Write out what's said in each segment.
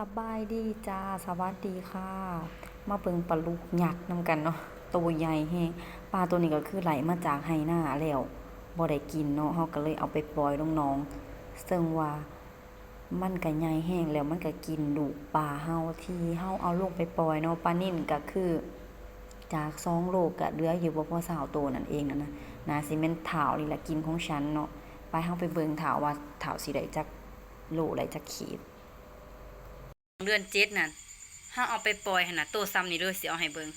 สบายดีจ้าสวัสดีค่ะ มาเบิ่งปลาลูกยักษ์นำกันเนาะตัวใหญ่แฮงปลาตัวนี้ก็คือไหลมาจากไหหน้าแล้วบ่ได้กินเนาะเฮาก็เลยเอาไปปล่อยลงหนองซึ่งว่ามันก็ใหญ่แฮงแล้วมันก็กินลูปลาเฮาที่เฮาเอาลงไปปล่อยเนาะปลานิ่นก็คือ จาก2โลกก็เหลืออยู่บ่พอ20ตัวนั่นเองนั่นนะน่าสิแม่นถาวนี่แหละกินของฉันเนาะไปเฮาไปเบิ่งถาวว่าถาวสิได้จักโลได้จักขีด เดือนเจ็ดนั่นถ้าเอาไปปล่อยหั่นน่ะโตซ้ำนี่เด้อสิเอาให้เบิ่ง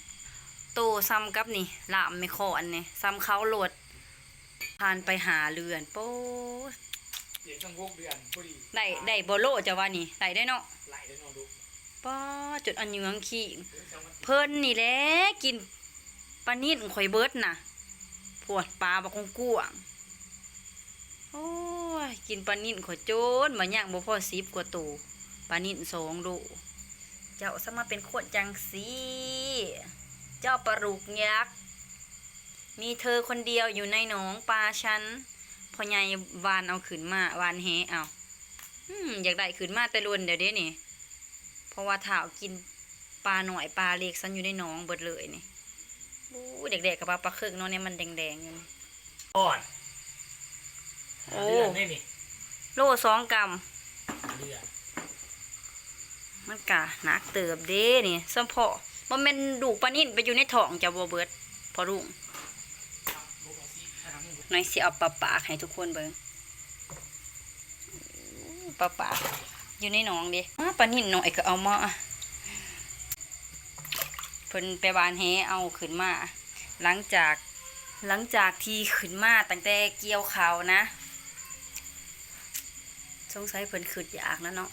โตซ้ำกับนี่ลามไม่คออันนี้ซ้ำเขาโหลดผ่านไปหาเรือนโป๊ดเดี๋ยวช่วงหกเดือนพอดีได้ได้บ่โลจะว่านี่ได้ได้เนาะไหลได้นอนดูป้าดจุดอันเหยืองขี้เพิ่นนี่แหละกินปลานิ่นข่อยเบิดน่ะพวดปลาบักกวางโอ้ยกินปลานิ่นข่อยโจนมาย่างบ่พอ10กว่าตัว ปลานิ่นสองโลเจ้าสมาเป็นโคตรจังสีเจ้าปลารูกยักษ์มีเธอคนเดียวอยู่ในหนองปลาฉันพ่อใหญ่วานเอาขึ้นมาวานเฮเอาอืมอยากได้ขึ้นมาแต่ลวนเดี๋ยวเด้นี่เพราะว่าถ้าเอากินปลาหน่อยปลาเล็กซันอยู่ในหนองเบิดเลยนี่บู้เด็กๆกับปลาปลาเครื่องเนาะเนี่ยมันแดงๆอยู่นี่อ่อนโอ้เดือนนี่นี่โลสองกรัมเดือนมัน กะหนักเติบเด้นี่สมพอบ่แม่นดูกปลานิ่นไปอยู่ในท้องจะบ่เบิดพอรุ่งบุกเอาซิทางนี้หน่อยสิเอาปลาปากให้ทุกคนเบิ่งปลาปากอยู่ในหนองเดิมาปลานิ่นหน่อยก็เอามาเพิ่นไปบานแหเอาขึ้นมา หลังจากหลังจากที่ขึ้นมาตั้งแต่เกี่ยวเขาวนะ สงสัยเพิ่นขึ้นอยากแล้วเนาะ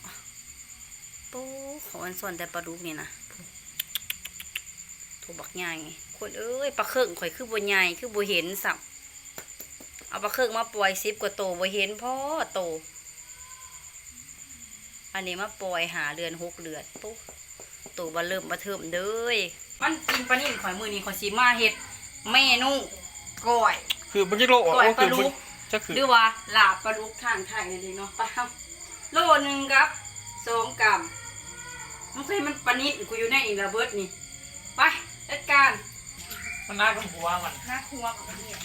ปูขออันส่วนแต่ปลาดุกนี่นะถูกบักใหญ่คนเอ้ยปลาเครื่องข่อยคือบ่ใหญ่คือบ่เห็นสับเอาปลาเครื่องมาปล่อยสิบกว่าโตวบ่เห็นพ่อโต อันนี้มาปล่อยหาเดือนหกเดือนปุ๊บโตบ่เริ่มมาเทิมเด้ยมันกินปลานิ่นข่อยมือนี้ข่อยสิมาเฮ็ดเมนูก้อย คือมันจะโลอะก้อยโอ้ปคืลาอดุมันกจะคือหรือว่าลาบปลาดุกทางไทยนั่นเองเนาะป้าโลหนึงครับสองกรัม มันเคยมันปลานิ่นกูอยู่ในอีระเบิดนี่ ไปจัดการมันน่ากับหัวมันหน้าครัวของมันเนี่ย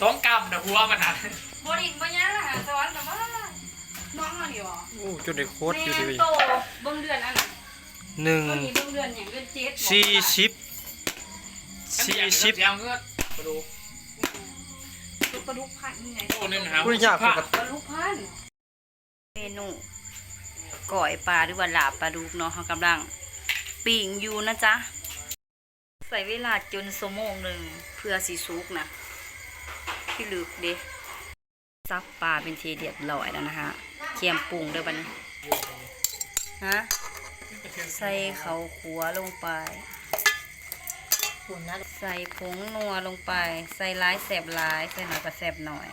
สองกรัมนะหัวมันอะบริณบ่ยังล่ะสอนกับว่าน้องอันนี้บ่โอ้จุดได้โคตรอยู่แม่ดีโตเบิ่งเดือนอันนั้นหนึ่งตัวนี้เบิ่งเดือนอย่างเดือนเจ็ดบอกสี่ว่าสิบสี่สิบยาวเงือกกระดูกตัวปลาดุกพันนี่ไงโอ้นี่นะครับผู้ยากกว่ากับปลาดุกพันเมนู ก่อยปลาหรือว่าลาบปลาดุกเนาะเขากำลังปิ่งอยู่นะจ๊ะ ใส่เวลาจนสมงหนึ่งเพื่อสีสุกนะที่ลึกเด้ซับปลาเป็นทีเดียบร้อยแล้วนะคะเคียมปรุงด้อบันฮะใส่เขาขัวลงไปใส่ผงนัวลงไป ใส่ร้ายแสบร้าย ใส่หน่อยก็แสบหน่อย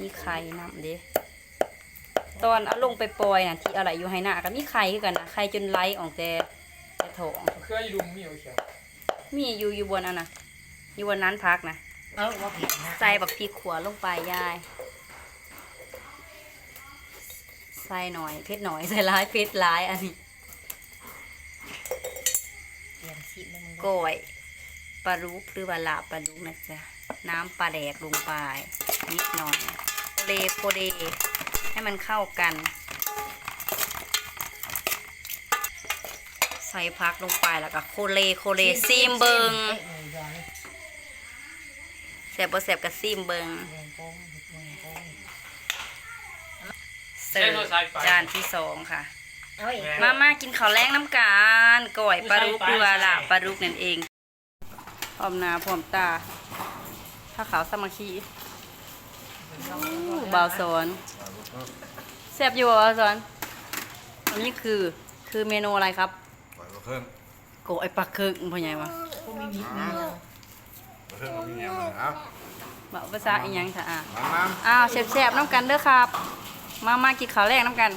มีไข่น้ำเด้ ตอนเอาลงไปปล่อยน่ะที่อะไรอยู่ให้หน้าก็มีไข่คือกันนะไข่จนไหลออกแต่แต่ท้องเครื่องอยู่ดุมมีเอาเขียวมีอยู่อยู่บนอันน่ะอยู่บนนั้นพักนะเออว่าผิดนะใส่บักพริกขัวลงไปยายใส่หน่อยเผ็ดหน่อยใส่ร้ายเผ็ดร้ายอันนี้ก้อยปลาลุกหรือว่าลาบปลาลุกนะจ๊ะน้ำปลาแดกลงไปนิดหน่อยโพเลโพเล ให้มันเข้ากัน ใส่พักลงไปแล้วก็โคเลโคเลซีมเบิงแสบบ่แสบกับซีมเบิงเสิร์ฟจานที่สองค่ะ มามากินข้าวแรงน้ำกันก่อยปลาดุกหรือว่าลาบปลาดุกนั่นเองพร้อมหน้าพร้อมตาถ้าขาวสามัคคีอู้บ่าวสอน แซ่บอยู่บ่บ่าวสอนอันนี้คือคือเมนูอะไรครับปล่อยมาเพิ่มโกยปลาคึกพ่อใหญ่วะมาเพิ่มมามีเงี้ยมันครับบอกภาษาอีหยังค่ะอะมามาอ้าวแซ่บๆน้ำกันเด้อครับ มามากินข้าวแรกน้ำกันม